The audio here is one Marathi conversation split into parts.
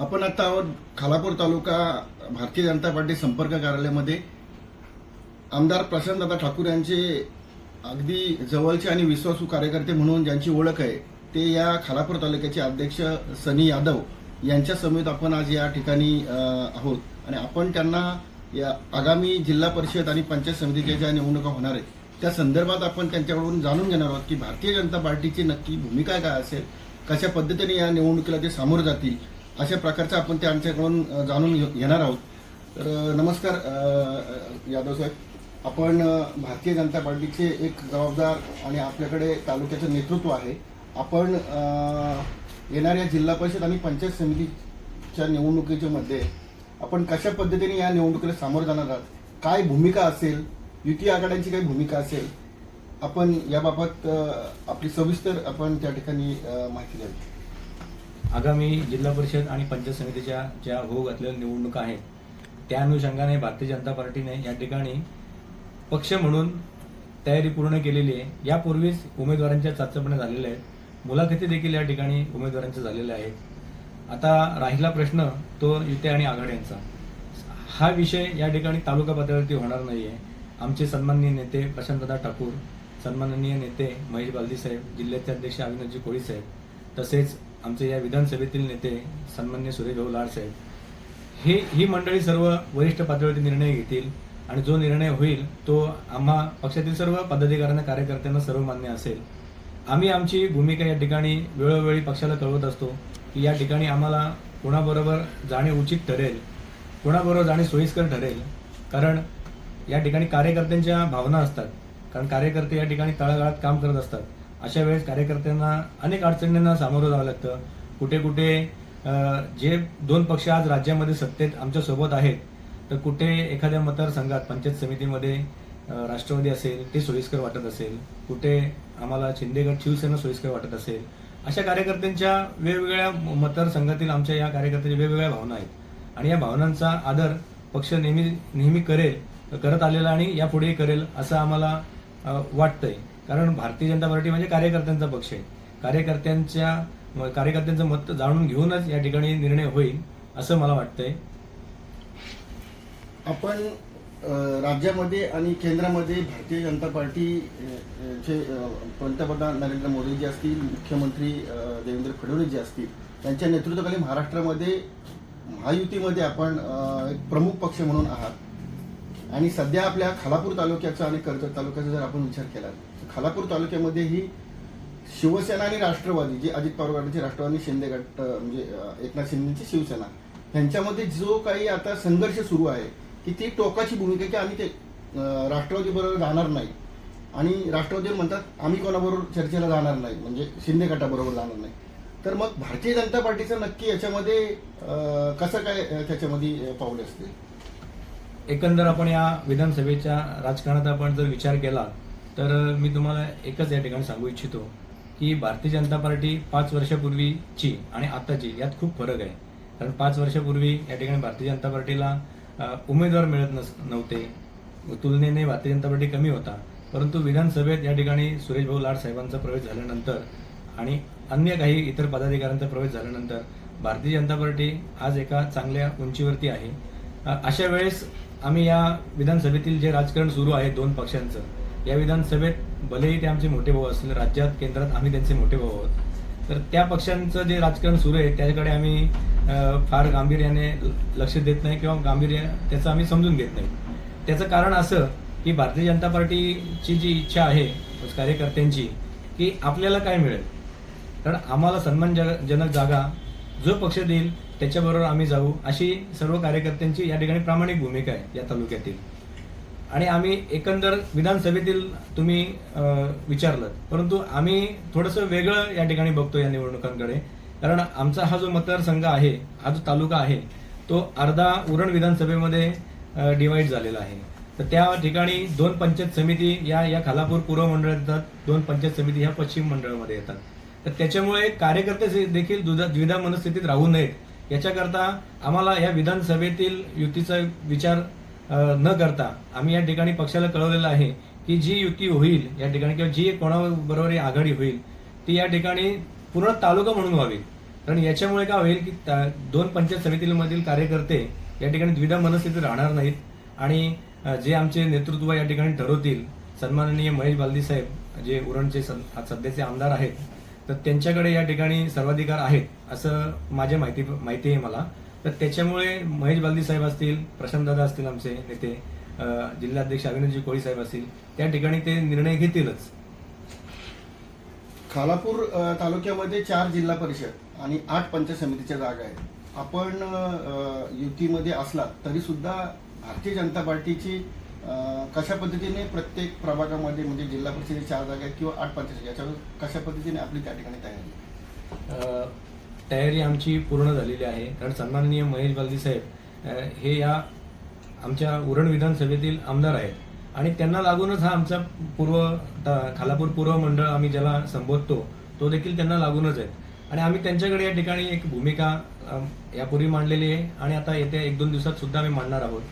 आपण आता आहोत खालापूर तालुका भारतीय जनता पार्टी संपर्क कार्यालयामध्ये. आमदार प्रशांतदादा ठाकूर यांचे अगदी जवळचे आणि विश्वासू कार्यकर्ते म्हणून ज्यांची ओळख आहे ते या खालापूर तालुक्याचे अध्यक्ष सनी यादव यांच्या समेत आपण आज या ठिकाणी आहोत. आणि आपण त्यांना या आगामी जिल्हा परिषद आणि पंचायत समितीच्या ज्या निवडणुका होणार आहेत त्या संदर्भात आपण त्यांच्याकडून जाणून घेणार आहोत की भारतीय जनता पार्टीची नक्की भूमिका काय असेल कशा पद्धतीने या निवडणुकीला ते सामोरं जातील अशा प्रकारचं आपण त्यांच्याकडून आमच्याकडून जाणून घे- घेणार आहोत. तर नमस्कार यादव साहेब. आपण भारतीय जनता पार्टीचे एक जबाबदार आणि आपल्याकडे तालुक्याचं नेतृत्व आहे. आपण येणाऱ्या जिल्हा परिषद आणि पंचायत समितीच्या निवडणुकीच्या मध्ये आपण कशा पद्धतीने या निवडणुकीला सामोरं जाणार आहात? काय भूमिका असेल? युती आघाड्यांची काय भूमिका असेल? आपण याबाबत आपली सविस्तर आपण त्या ठिकाणी माहिती द्यावी आगामी जिल्हा परिषद आणि पंचायत समितीच्या ज्या होऊ घातलेल्या निवडणुका आहेत त्या अनुषंगाने भारतीय जनता पार्टीने या ठिकाणी पक्ष म्हणून तयारी पूर्ण केलेली आहे. यापूर्वीच उमेदवारांच्या चाचपण्या झालेल्या आहेत. मुलाखती देखील या ठिकाणी उमेदवारांच्या झालेल्या आहेत. आता राहिला प्रश्न तो युती आणि आघाड्यांचा हा विषय या ठिकाणी तालुका पातळीवरती होणार आहे आमचे सन्माननीय नेते प्रशांतदा ठाकूर सन्माननीय नेते महेश बालदी साहेब जिल्ह्याचे अध्यक्ष अविनाशजी कोळी साहेब तसेच आमचे या विधानसभेतील नेते सन्मान्य सुरेश भाऊ लाड साहेब हे ही मंडळी सर्व वरिष्ठ पातळीवरती निर्णय घेतील आणि जो निर्णय होईल तो आम्हा पक्षातील सर्व पदाधिकाऱ्यांना कार्यकर्त्यांना सर्व मान्य असेल. आम्ही आमची भूमिका या ठिकाणी वेळोवेळी पक्षाला कळवत असतो की या ठिकाणी आम्हाला कोणाबरोबर जाणे उचित ठरेल कोणाबरोबर जाणे सोयीस्कर ठरेल. कारण या ठिकाणी कार्यकर्त्यांच्या भावना असतात. कारण कार्यकर्ते या ठिकाणी तळागाळात काम करत असतात. अशा वेळेस कार्यकर्त्यांना अनेक अडचणींना सामोरं जावं लागतं. कुठे कुठे जे दोन पक्ष आज राज्यामध्ये सत्तेत आमच्यासोबत आहेत तर कुठे एखाद्या मतदारसंघात पंचायत समितीमध्ये राष्ट्रवादी असेल ते सोयीस्कर वाटत असेल. कुठे आम्हाला शिंदेगड शिवसेना सोयीस्कर वाटत असेल. अशा कार्यकर्त्यांच्या वेगवेगळ्या मतदारसंघातील आमच्या या कार्यकर्त्यांच्या वेगवेगळ्या भावना आहेत. आणि या भावनांचा आदर पक्ष नेहमी नेहमी करेल करत आलेला आणि यापुढेही करेल असं आम्हाला वाटतंय. कारण भारतीय जनता पार्टी म्हणजे कार्यकर्त्यांचा पक्ष आहे. कार्यकर्त्यांच्या म- कार्यकर्त्यांचं मत जाणून घेऊनच या ठिकाणी निर्णय होईल असं मला वाटतंय. आपण राज्यामध्ये आणि केंद्रामध्ये भारतीय जनता पार्टीचे पंतप्रधान नरेंद्र मोदी जे असतील मुख्यमंत्री देवेंद्र फडणवीस जे असतील त्यांच्या नेतृत्वाखाली महाराष्ट्रामध्ये महायुतीमध्ये आपण एक प्रमुख पक्ष म्हणून आहात. आणि सध्या आपल्या खालापूर तालुक्याचा आणि कर्जत तालुक्याचा जर आपण विचार केला तर खालापूर तालुक्यामध्ये ही शिवसेना आणि राष्ट्रवादी जे अजित पवार गटाची राष्ट्रवादी शिंदे गट म्हणजे एकनाथ शिंदेची शिवसेना ह्यांच्यामध्ये जो काही आता संघर्ष सुरू आहे की ती टोकाची भूमिका की आम्ही ते राष्ट्रवादी बरोबर जाणार नाही. आणि राष्ट्रवादी म्हणतात आम्ही कोणाबरोबर चर्चेला जाणार नाही म्हणजे शिंदे गटाबरोबर जाणार नाही. तर मग भारतीय जनता पार्टीचं नक्की याच्यामध्ये कसं काय त्याच्यामध्ये पाऊल असते? एकंदर आपण या विधानसभेच्या राजकारणात आपण जर विचार केला तर मी तुम्हाला एकच या ठिकाणी सांगू इच्छितो की भारतीय जनता पार्टी पाच वर्षापूर्वीची आणि आताची यात खूप फरक आहे. कारण पाच वर्षापूर्वी या ठिकाणी भारतीय जनता पार्टीला उमेदवार मिळत नस नव्हते. तुलनेने भारतीय जनता पार्टी कमी होता. परंतु विधानसभेत या ठिकाणी सुरेश भाऊ लाड साहेबांचा प्रवेश झाल्यानंतर आणि अन्य काही इतर पदाधिकाऱ्यांचा प्रवेश झाल्यानंतर भारतीय जनता पार्टी आज एका चांगल्या उंचीवरती आहे. अशा वेळेस आम्ही या विधानसभेतील जे राजकारण सुरू आहे दोन पक्षांचं या विधानसभेत भलेही ते आमचे मोठे भाऊ असले राज्यात केंद्रात आम्ही त्यांचे मोठे भाऊ आहोत. तर त्या पक्षांचं जे राजकारण सुरू आहे त्याच्याकडे आम्ही फार गांभीर्याने लक्ष देत नाही किंवा गांभीर्य त्याचं आम्ही समजून घेत नाही. त्याचं कारण असं की भारतीय जनता पार्टीची जी इच्छा आहे कार्यकर्त्यांची की आपल्याला काय मिळेल? कारण आम्हाला सन्मानजनक जागा जो पक्ष देईल त्याच्याबरोबर आम्ही जाऊ. अशी सर्व कार्यकर्त्यांची या ठिकाणी प्रामाणिक भूमिका आहे या तालुक्यातील. आणि आम्ही एकंदर विधानसभेतील तुम्ही विचारलं परंतु आम्ही थोडंसं वेगळं या ठिकाणी बघतो या निवडणुकांकडे. कारण आमचा हा जो मतदारसंघ आहे हा जो तालुका आहे तो अर्धा उरण विधानसभेमध्ये डिवाईड झालेला आहे. तर त्या ठिकाणी दोन पंचायत समिती या या खालापूर पूर्व मंडळात येतात. दोन पंचायत समिती ह्या पश्चिम मंडळामध्ये येतात. तर त्याच्यामुळे कार्यकर्ते देखील दुधा द्विधा मनस्थितीत राहू नयेत. याच्याकरता आम्हाला या विधानसभेतील युतीचा विचार न करता आम्ही या ठिकाणी पक्षाला कळवलेलं आहे की जी युती होईल या ठिकाणी किंवा जी कोणाबरोबर ही आघाडी होईल ती या ठिकाणी पूर्ण तालुका म्हणून व्हावी. कारण याच्यामुळे काय होईल की त्या दोन पंचायत समितीमधील कार्यकर्ते या ठिकाणी द्विधा मनस्थिती राहणार नाहीत आणि जे आमचे नेतृत्व या ठिकाणी ठरवतील सन्माननीय महेश बालदी साहेब जे उरणचे सध्याचे आमदार आहेत तर त्यांच्याकडे या ठिकाणी सर्वाधिकार आहेत असं माझ्या माहिती माहिती आहे मला. तर त्याच्यामुळे महेश बालदी साहेब असतील प्रशांतदादा असतील आमचे नेते जिल्हाध्यक्ष अभिनंदजी कोळी साहेब असतील त्या ठिकाणी ते निर्णय घेतीलच. खालापूर तालुक्यामध्ये चार जिल्हा परिषद आणि आठ पंचायत समितीच्या जागा आहेत. आपण युतीमध्ये असला तरी सुद्धा भारतीय जनता पार्टीची कशा पद्धतीने प्रत्येक प्रभागामध्ये म्हणजे जिल्हा परिषदेच्या चार जागा आहेत किंवा आठ पंचायत याच्यावर कशा पद्धतीने आपली त्या ठिकाणी तयारी तयारी आमची पूर्ण झालेली आहे. कारण सन्माननीय महेश बालदी साहेब हे या आमच्या उरण विधानसभेतील आमदार आहेत. आणि त्यांना लागूनच हा आमचा पूर्व खालापूर पूर्व मंडळ आम्ही ज्याला संबोधतो तो देखील त्यांना लागूनच आहे आणि आम्ही त्यांच्याकडे या ठिकाणी एक भूमिका यापूर्वी मांडलेली आहे. आणि आता येत्या एक दोन दिवसात सुद्धा आम्ही मांडणार आहोत.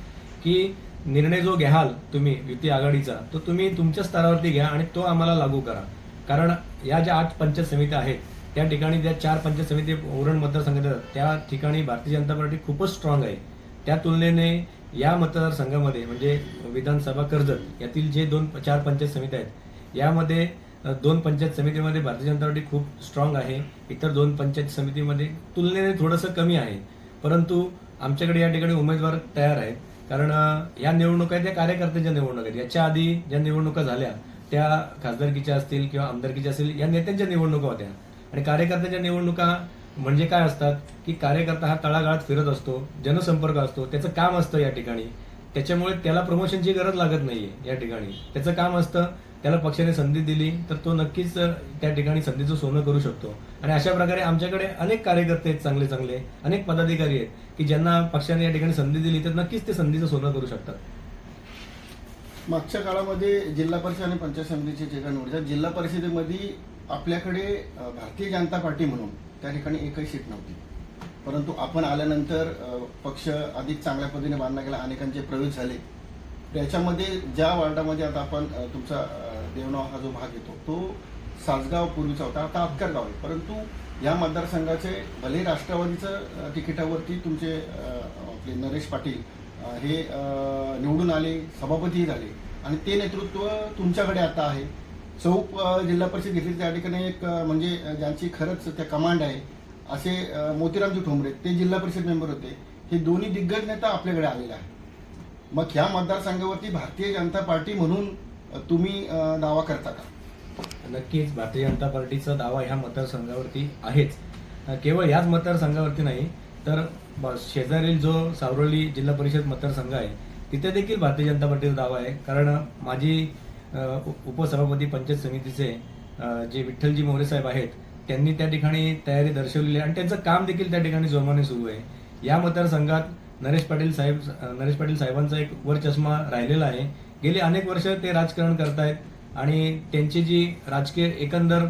की निर्णय जो घ्याल तुम्ही युती आघाडीचा तो तुम्ही तुमच्या स्तरावरती घ्या आणि तो आम्हाला लागू करा. कारण या ज्या आठ पंचायत समित्या आहेत त्या ठिकाणी ज्या चार पंचायत समिती उरण मतदारसंघात त्या ठिकाणी भारतीय जनता पार्टी खूपच स्ट्रॉंग आहे. त्या तुलनेने या मतदारसंघामध्ये म्हणजे विधानसभा कर्जत यातील जे दोन चार पंचायत समित्या आहेत यामध्ये दोन पंचायत समितीमध्ये भारतीय जनता पार्टी खूप स्ट्रॉंग आहे. इतर दोन पंचायत समितीमध्ये तुलनेने थोडंसं कमी आहे. परंतु आमच्याकडे या ठिकाणी उमेदवार तयार आहेत. कारण या निवडणुका आहेत त्या कार्यकर्त्यांच्या निवडणुका आहेत. याच्या आधी ज्या निवडणुका झाल्या त्या खासदारकीच्या असतील किंवा आमदारकीच्या असतील या नेत्यांच्या निवडणुका होत्या. आणि कार्यकर्त्यांच्या निवडणुका म्हणजे काय असतात की कार्यकर्ता हा तळागाळात फिरत असतो जनसंपर्क असतो त्याचं काम असतं या ठिकाणी. त्याच्यामुळे त्याला प्रमोशनची गरज लागत नाहीये या ठिकाणी. त्याचं काम असतं त्याला पक्षाने संधी दिली तर तो नक्कीच त्या ठिकाणी संधीचं सोनं करू शकतो. आणि अशा प्रकारे आमच्याकडे अनेक कार्यकर्ते आहेत चांगले चांगले अनेक पदाधिकारी आहेत की ज्यांना पक्षाने या ठिकाणी संधी दिली तर नक्कीच ते संधीचं सोनं करू शकतात. मागच्या काळामध्ये जिल्हा परिषद आणि पंचायत समितीचे जे काही निवडतात जिल्हा परिषदेमध्ये आपल्याकडे भारतीय जनता पार्टी म्हणून त्या ठिकाणी एकही सीट नव्हती. परंतु आपण आल्यानंतर पक्ष अधिक चांगल्या पद्धतीने बांधला गेला अनेकांचे प्रवेश झाले. त्याच्यामध्ये ज्या वार्डामध्ये आता आपण तुमचा देवनाव हा जो भाग येतो तो सासगाव पूर्वीचा होता आता अतकर गाव आहे. परंतु या मतदारसंघाचे भले राष्ट्रवादीचं तिकिटावरती तुमचे आपले नरेश पाटील हे निवडून आले सभापतीही झाले आणि ते नेतृत्व तुमच्याकडे आता आहे. चौक जिल्हा परिषद घेतली त्या ठिकाणी एक म्हणजे ज्यांची खरंच त्या कमांड आहे असे मोतीरामजी ठोंबरे ते जिल्हा परिषद मेंबर होते. हे दोन्ही दिग्गज नेता आपल्याकडे आलेले आहे मग ह्या मतदारसंघावरती भारतीय जनता पार्टी म्हणून तुम्ही दावा करता का? नक्कीच. भारतीय जनता पार्टीचा दावा ह्या मतदारसंघावरती आहेच. केवळ याच मतदारसंघावरती नाही तर शेजारील जो सावरोली जिल्हा परिषद मतदारसंघ आहे तिथे देखील भारतीय जनता पार्टीचा दावा आहे. कारण माझी उपसभापती पंचायत समितीचे जे विठ्ठलजी मोरे साहेब आहेत त्यांनी त्या ठिकाणी तयारी दर्शवलेली आहे. आणि त्यांचं काम देखील त्या ठिकाणी जोमाने सुरू आहे. या मतदारसंघात नरेश पाटील साहेब नरेश पाटील साहेबांचा एक वर चष्मा राहिलेला आहे. गेली अनेक वर्ष ते राजकारण करतायत आणि त्यांची जी राजकीय एकंदर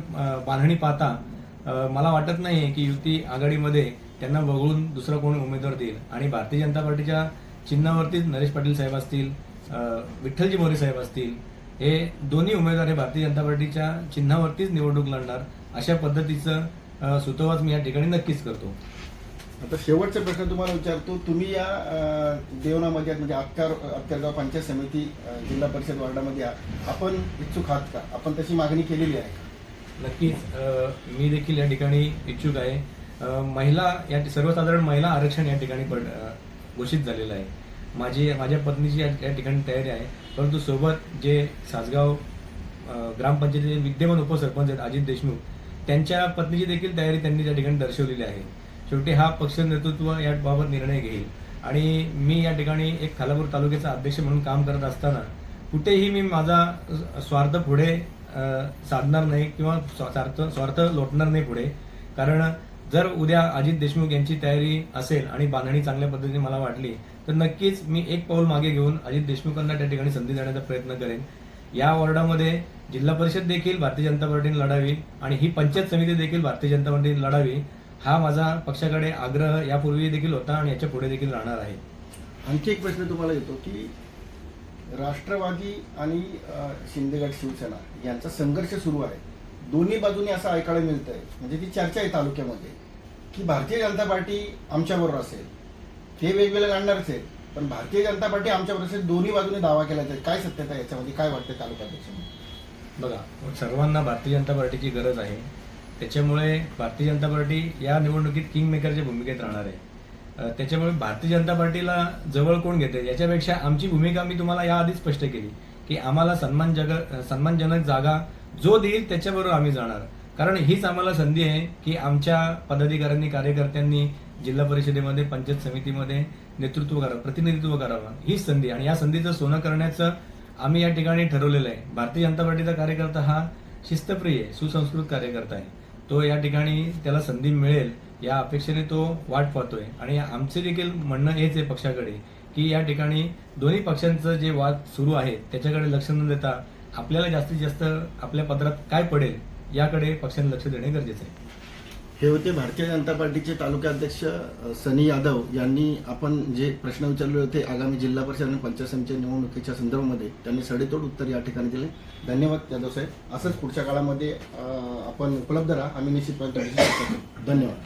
बांधणी पाहता मला वाटत नाही की युती आघाडीमध्ये त्यांना वगळून दुसरा कोण उमेदवार देईल. आणि भारतीय जनता पार्टीच्या चिन्हावरतीच नरेश पाटील साहेब असतील विठ्ठलजी मोरे साहेब असतील हे दोन्ही उमेदवार हे भारतीय जनता पार्टीच्या चिन्हावरतीच निवडणूक लढणार अशा पद्धतीचं सुतोवाच मी या ठिकाणी नक्कीच करतो. आता शेवटचा प्रश्न तुम्हाला विचारतो. तुम्ही या देवनामध्ये म्हणजे अक्कर अक्करगाव पंचायत समिती जिल्हा परिषद वार्डामध्ये आहात. आपण इच्छुक आहात का? आपण तशी मागणी केलेली आहे नक्कीच. मी देखील या ठिकाणी इच्छुक आहे. महिला या सर्वसाधारण महिला आरक्षण या ठिकाणी पड घोषित झालेलं आहे. माझी माझ्या पत्नीची या ठिकाणी तयारी आहे. परंतु सोबत जे सासगाव ग्रामपंचायतीचे विद्यमान उपसरपंच आहेत अजित देशमुख त्यांच्या पत्नीची देखील तयारी त्यांनी त्या ठिकाणी दर्शवलेली आहे. शेवटी हा पक्ष नेतृत्व याबाबत निर्णय घेईल. आणि मी या ठिकाणी एक खालापूर तालुक्याचा अध्यक्ष म्हणून काम करत असताना कुठेही मी माझा स्वार्थ पुढे साधणार नाही किंवा स्वार्थ स्वार्थ लोटणार नाही पुढे. कारण जर उद्या अजित देशमुख यांची तयारी असेल आणि बांधणी चांगल्या पद्धतीने मला वाटली तर नक्कीच मी एक पाऊल मागे घेऊन अजित देशमुखांना त्या ठिकाणी संधी देण्याचा प्रयत्न करेन. या वॉर्डामध्ये जिल्हा परिषद देखील भारतीय जनता पार्टीने लढावी आणि ही पंचायत समिती देखील भारतीय जनता पार्टीने लढावी. हा माझा पक्षाकडे आग्रह यापूर्वी देखील होता आणि याच्यापुढे देखील राहणार आहे. आणखी एक प्रश्न तुम्हाला येतो की राष्ट्रवादी आणि शिंदेगड शिवसेना यांचा संघर्ष सुरू आहे. दोन्ही बाजूनी असं ऐकायला मिळतंय. म्हणजे ती चर्चा आहे तालुक्यामध्ये की भारतीय जनता पार्टी आमच्याबरोबर असेल ते वेगवेगळे लढणारच आहेत पण भारतीय जनता पार्टी आमच्याबरोबर असेल दोन्ही बाजूने दावा केला जाईल. काय सत्यता आहे याच्यामध्ये? काय वाटतं तालुकाध्यक्ष? बघा सर्वांना भारतीय जनता पार्टीची गरज आहे. त्याच्यामुळे भारतीय जनता पार्टी या निवडणुकीत किंग मेकरच्या भूमिकेत राहणार आहे. त्याच्यामुळे भारतीय जनता पार्टीला जवळ कोण घेते याच्यापेक्षा आमची भूमिका मी तुम्हाला याआधी स्पष्ट केली की आम्हाला सन्मान जग सन्मानजनक जागा जो देईल त्याच्याबरोबर आम्ही जाणार. कारण हीच आम्हाला संधी आहे की आमच्या पदाधिकाऱ्यांनी कार्यकर्त्यांनी जिल्हा परिषदेमध्ये पंचायत समितीमध्ये नेतृत्व करावं प्रतिनिधित्व करावं हीच संधी. आणि या संधीचं सोनं करण्याचं आम्ही या ठिकाणी ठरवलेलं आहे. भारतीय जनता पार्टीचा कार्यकर्ता हा शिस्तप्रिय आहे, सुसंस्कृत कार्यकर्ता आहे. तो या ठिकाणी त्याला संधी मिळेल या अपेक्षेने तो वाट पाहतोय. आणि आमचे देखील म्हणणं हेच आहे पक्षाकडे की या ठिकाणी दोन्ही पक्षांचं जे वाद सुरू आहे त्याच्याकडे लक्ष न देता आपल्याला जास्तीत जास्त आपल्या पत्रात काय पडेल याकडे पक्षाने लक्ष देणे गरजेचं आहे. हे होते भारतीय जनता पार्टीचे तालुकाध्यक्ष सनी यादव यांनी आपण जे प्रश्न विचारले होते आगामी जिल्हा परिषद आणि पंचायत समिती निवडणुकीच्या संदर्भामध्ये त्यांनी सडेतोड उत्तर या ठिकाणी दिले. धन्यवाद यादव साहेब. असंच पुढच्या काळामध्ये आपण उपलब्ध राहा. आम्ही निश्चितपणे धन्यवाद.